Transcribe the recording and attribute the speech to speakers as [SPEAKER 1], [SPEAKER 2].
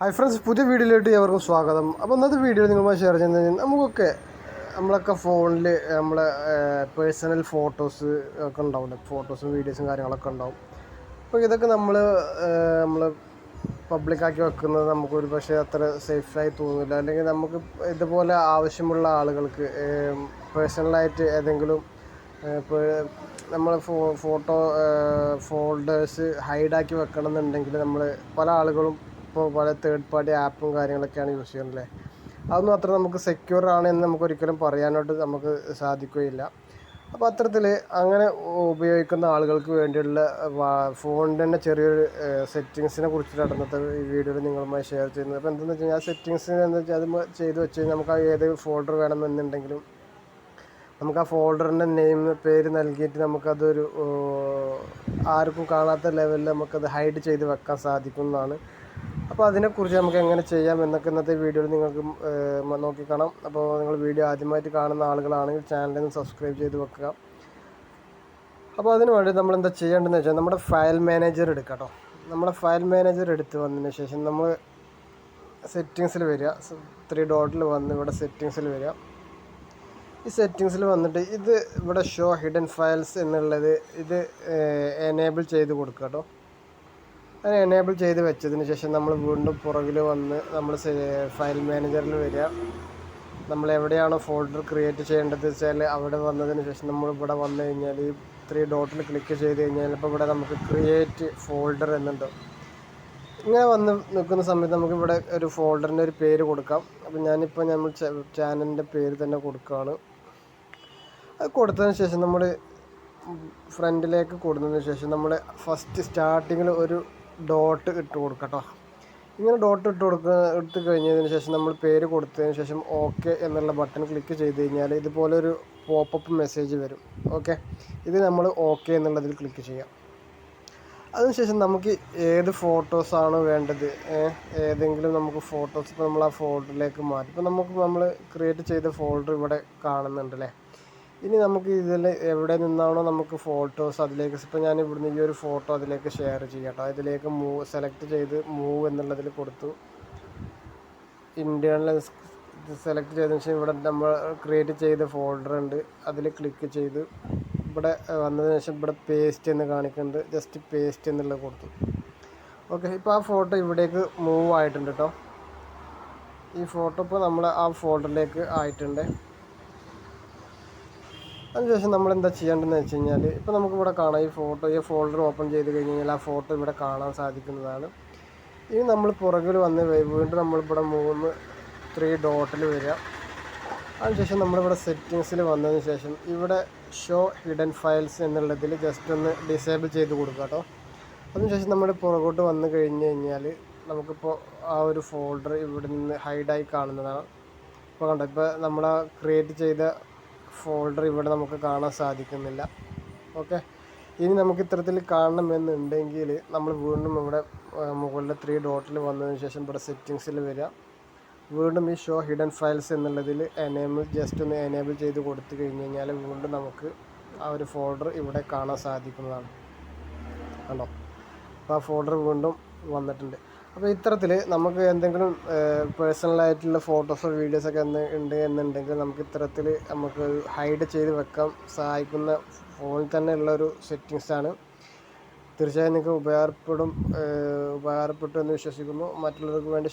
[SPEAKER 1] Hi friends പുതിയ വീഡിയോയിലോട്ട് ഏവർക്കും സ്വാഗതം. അപ്പോൾ ഇന്നത്തെ വീഡിയോ നിങ്ങളുമായി ഷെയർ ചെയ്യുന്നത് നമുക്കൊക്കെ നമ്മളൊക്കെ ഫോണിൽ നമ്മളെ പേഴ്സണൽ ഫോട്ടോസ് ഒക്കെ ഉണ്ടാവില്ലേ ഫോട്ടോസും വീഡിയോസും കാര്യങ്ങളൊക്കെ ഉണ്ടാവും. അപ്പോൾ ഇതൊക്കെ നമ്മൾ നമ്മൾ പബ്ലിക്കാക്കി വെക്കുന്നത് നമുക്കൊരു പക്ഷേ അത്ര സേഫായി തോന്നില്ല അല്ലെങ്കിൽ നമുക്ക് ഇതുപോലെ ആവശ്യമുള്ള ആളുകൾക്ക് പേഴ്സണലായിട്ട് ഏതെങ്കിലും നമ്മൾ ഫോട്ടോ ഫോൾഡേഴ്സ് ഹൈഡാക്കി വെക്കണം എന്നുണ്ടെങ്കിൽ നമ്മൾ പല ആളുകളും ഇപ്പോൾ പല തേർഡ് പാർട്ടി ആപ്പും കാര്യങ്ങളൊക്കെയാണ് യൂസ് ചെയ്യുന്നത് അല്ലേ? അതൊന്നും അത്ര നമുക്ക് സെക്യൂർ ആണ് എന്ന് നമുക്ക് ഒരിക്കലും പറയാനായിട്ട് നമുക്ക് സാധിക്കുകയില്ല. അപ്പോൾ അത്തരത്തിൽ അങ്ങനെ ഉപയോഗിക്കുന്ന ആളുകൾക്ക് വേണ്ടിയുള്ള ഫോണിന്റെ തന്നെ ചെറിയൊരു സെറ്റിങ്സിനെ കുറിച്ചിട്ടാണ് ഈ വീഡിയോയിൽ നിങ്ങളുമായി ഷെയർ ചെയ്യുന്നത്. അപ്പോൾ എന്താണെന്ന് വെച്ച് കഴിഞ്ഞാൽ ആ സെറ്റിങ്സ് എന്ന് വെച്ചാൽ അത് ചെയ്ത് വെച്ച് കഴിഞ്ഞാൽ നമുക്ക് ഏത് ഫോൾഡർ വേണമെന്നുണ്ടെങ്കിലും നമുക്ക് ആ ഫോൾഡറിന്റെ നെയിം പേര് നൽകിയിട്ട് നമുക്കതൊരു ആർക്കും കാണാത്ത ലെവലിൽ നമുക്കത് ഹൈഡ് ചെയ്ത് വെക്കാൻ സാധിക്കുന്നതാണ്. അപ്പോൾ അതിനെക്കുറിച്ച് നമുക്ക് എങ്ങനെ ചെയ്യാം എന്നൊക്കെ ഇന്നത്തെ വീഡിയോയിൽ നിങ്ങൾക്ക് നോക്കി കാണാം അപ്പോൾ നിങ്ങൾ വീഡിയോ ആദ്യമായിട്ട് കാണുന്ന ആളുകളാണെങ്കിൽ ചാനലിൽ സബ്സ്ക്രൈബ് ചെയ്ത് വെക്കുക. അപ്പോൾ അതിന് വേണ്ടി നമ്മൾ എന്താ ചെയ്യേണ്ടതെന്ന് വെച്ചാൽ നമ്മുടെ ഫയൽ മാനേജർ എടുക്കുക കേട്ടോ നമ്മുടെ ഫയൽ മാനേജർ എടുത്ത് വന്നതിന് ശേഷം നമ്മൾ സെറ്റിങ്സിൽ വരിക. ത്രീ ഡോട്ടിൽ വന്ന് ഇവിടെ സെറ്റിങ്സിൽ വരിക. ഈ സെറ്റിങ്സിൽ വന്നിട്ട് ഇത് ഇവിടെ ഷോ ഹിഡൻ ഫയൽസ് എന്നുള്ളത് ഇത് എനേബിൾ ചെയ്ത് കൊടുക്കുക കേട്ടോ. അത് എനേബിൾ ചെയ്ത് വെച്ചതിന് ശേഷം നമ്മൾ വീണ്ടും പുറകിൽ വന്ന് നമ്മൾ ഫയൽ മാനേജറിൽ വരിക. നമ്മൾ എവിടെയാണോ ഫോൾഡർ ക്രിയേറ്റ് ചെയ്യേണ്ടത് വെച്ചാൽ അവിടെ വന്നതിന് ശേഷം നമ്മൾ ഇവിടെ വന്നു കഴിഞ്ഞാൽ ഈ ത്രീ ഡോട്ടിൽ ക്ലിക്ക് ചെയ്ത് കഴിഞ്ഞാൽ ഇപ്പോൾ ഇവിടെ നമുക്ക് ക്രിയേറ്റ് ഫോൾഡർ എന്നുണ്ട്. ഇങ്ങനെ വന്ന് നിൽക്കുന്ന സമയത്ത് നമുക്ക് ഇവിടെ ഒരു ഫോൾഡറിന്റെ ഒരു പേര് കൊടുക്കാം. അപ്പോൾ ഞാനിപ്പോൾ നമ്മൾ ചാനലിന്റെ പേര് തന്നെ കൊടുക്കുകയാണ് അത് കൊടുത്തതിന് ശേഷം നമ്മൾ ഫ്രണ്ടിലേക്ക് കൊടുത്തതിന് ശേഷം നമ്മൾ ഫസ്റ്റ് സ്റ്റാർട്ടിങ്ങിൽ ഒരു ഡോട്ട് ഇട്ട് കൊടുക്കട്ടോ. കേട്ടോ ഇങ്ങനെ ഡോട്ട് ഇട്ട് കൊടുക്കുക ഇട്ട് കഴിഞ്ഞതിന് ശേഷം നമ്മൾ പേര് കൊടുത്തതിന് ശേഷം ഓക്കെ എന്നുള്ള ബട്ടൺ ക്ലിക്ക് ചെയ്ത് കഴിഞ്ഞാൽ ഇതുപോലെ ഒരു പോപ്പപ്പ് മെസ്സേജ് വരും. ഓക്കെ ഇത് നമ്മൾ ഓക്കെ എന്നുള്ളതിൽ ക്ലിക്ക് ചെയ്യാം. അതിനുശേഷം നമുക്ക് ഏത് ഫോട്ടോസാണ് വേണ്ടത്? ഏതെങ്കിലും നമുക്ക് ഫോട്ടോസ് ഇപ്പോൾ നമ്മൾ ആ ഫോൾഡറിലേക്ക് മാറ്റി. ഇപ്പോൾ നമുക്ക് നമ്മൾ ക്രിയേറ്റ് ചെയ്ത ഫോൾഡർ ഇവിടെ കാണുന്നുണ്ട് അല്ലേ ഇനി നമുക്ക് ഇതിൽ എവിടെ നിന്നാണോ നമുക്ക് ഫോട്ടോസ് അതിലേക്ക് ഇപ്പോൾ ഞാൻ ഇവിടുന്ന് ഈ ഒരു ഫോട്ടോ അതിലേക്ക് ഷെയർ ചെയ്യാം ഇതിലേക്ക് അതിലേക്ക് മൂവ് സെലക്ട് ചെയ്ത് മൂവ് എന്നുള്ളതിൽ കൊടുത്തു. ഇന്റേണൽ സെലക്ട് ചെയ്തതിന് ശേഷം ഇവിടെ നമ്മൾ ക്രിയേറ്റ് ചെയ്ത ഫോൾഡർ ഉണ്ട്. അതിൽ ക്ലിക്ക് ചെയ്ത്. ഇവിടെ വന്നതിന് ശേഷം ഇവിടെ പേസ്റ്റ് എന്ന് കാണിക്കുന്നുണ്ട്. ജസ്റ്റ് പേസ്റ്റ് എന്നുള്ളത് കൊടുത്തു. ഓക്കെ ഇപ്പോൾ ആ ഫോട്ടോ ഇവിടേക്ക് മൂവ് ആയിട്ടുണ്ട് കേട്ടോ ഈ ഫോട്ടോ ഇപ്പോൾ നമ്മൾ ആ ഫോൾഡറിലേക്ക് ആയിട്ടുണ്ട്. അതിനുശേഷം നമ്മൾ എന്താ ചെയ്യേണ്ടതെന്ന് വെച്ച് കഴിഞ്ഞാൽ ഇപ്പോൾ നമുക്കിവിടെ കാണാം ഈ ഫോട്ടോ ഈ ഫോൾഡർ ഓപ്പൺ ചെയ്ത് കഴിഞ്ഞ് കഴിഞ്ഞാൽ ആ ഫോട്ടോ ഇവിടെ കാണാൻ സാധിക്കുന്നതാണ്. ഇനി നമ്മൾ പുറകിൽ വന്ന് വീണ്ടും നമ്മളിവിടെ മൂന്ന് ത്രീ ഡോട്ടിൽ വരിക. അതിനുശേഷം നമ്മളിവിടെ സെറ്റിങ്സിൽ വന്നതിന് ശേഷം ഇവിടെ ഷോ ഹിഡൻ ഫയൽസ് എന്നുള്ളതിൽ ജസ്റ്റ് ഒന്ന് ഡിസേബിൾ ചെയ്ത് കൊടുക്കുക കേട്ടോ. അതിനുശേഷം നമ്മൾ പുറകോട്ട് വന്നു കഴിഞ്ഞ് കഴിഞ്ഞാൽ നമുക്കിപ്പോൾ ആ ഒരു ഫോൾഡർ ഇവിടെ നിന്ന് ഹൈഡായി കാണുന്നതാണ്. ഇപ്പോൾ കണ്ടോ ഇപ്പോൾ നമ്മൾ ക്രിയേറ്റ് ചെയ്ത ഫോൾഡർ ഇവിടെ നമുക്ക് കാണാൻ സാധിക്കുന്നില്ല. ഓക്കെ ഇനി നമുക്ക് ഇത്തരത്തിൽ കാണണമെന്നുണ്ടെങ്കിൽ നമ്മൾ വീണ്ടും ഇവിടെ മുകളിലെ ത്രീ ഡോട്ടിൽ വന്നതിന് ശേഷം ഇവിടെ സെറ്റിങ്സിൽ വരിക. വീണ്ടും ഈ ഷോ ഹിഡൻ ഫയൽസ് എന്നുള്ളതിൽ എനേബിൾ ജസ്റ്റ് ഒന്ന് എനേബിൾ ചെയ്ത് കൊടുത്തു കഴിഞ്ഞ് കഴിഞ്ഞാൽ വീണ്ടും നമുക്ക് ആ ഒരു ഫോൾഡർ ഇവിടെ കാണാൻ സാധിക്കുന്നതാണ്. കണ്ടോ? അപ്പോൾ ആ ഫോൾഡർ വീണ്ടും വന്നിട്ടുണ്ട്. അപ്പോൾ ഇത്തരത്തിൽ നമുക്ക് എന്തെങ്കിലും പേഴ്സണലായിട്ടുള്ള ഫോട്ടോസോ വീഡിയോസൊക്കെ എന്ന് ഉണ്ട് എന്നുണ്ടെങ്കിൽ നമുക്ക് ഇത്തരത്തിൽ നമുക്ക് ഹൈഡ് ചെയ്ത് വെക്കാൻ സഹായിക്കുന്ന ഫോണിൽ തന്നെ ഉള്ള ഒരു സെറ്റിങ്സാണ് തീർച്ചയായും നിങ്ങൾക്ക് ഉപകാരപ്പെടും ഉപകാരപ്പെട്ടു എന്ന് വിശ്വസിക്കുന്നു. മറ്റുള്ളവർക്ക് വേണ്ടി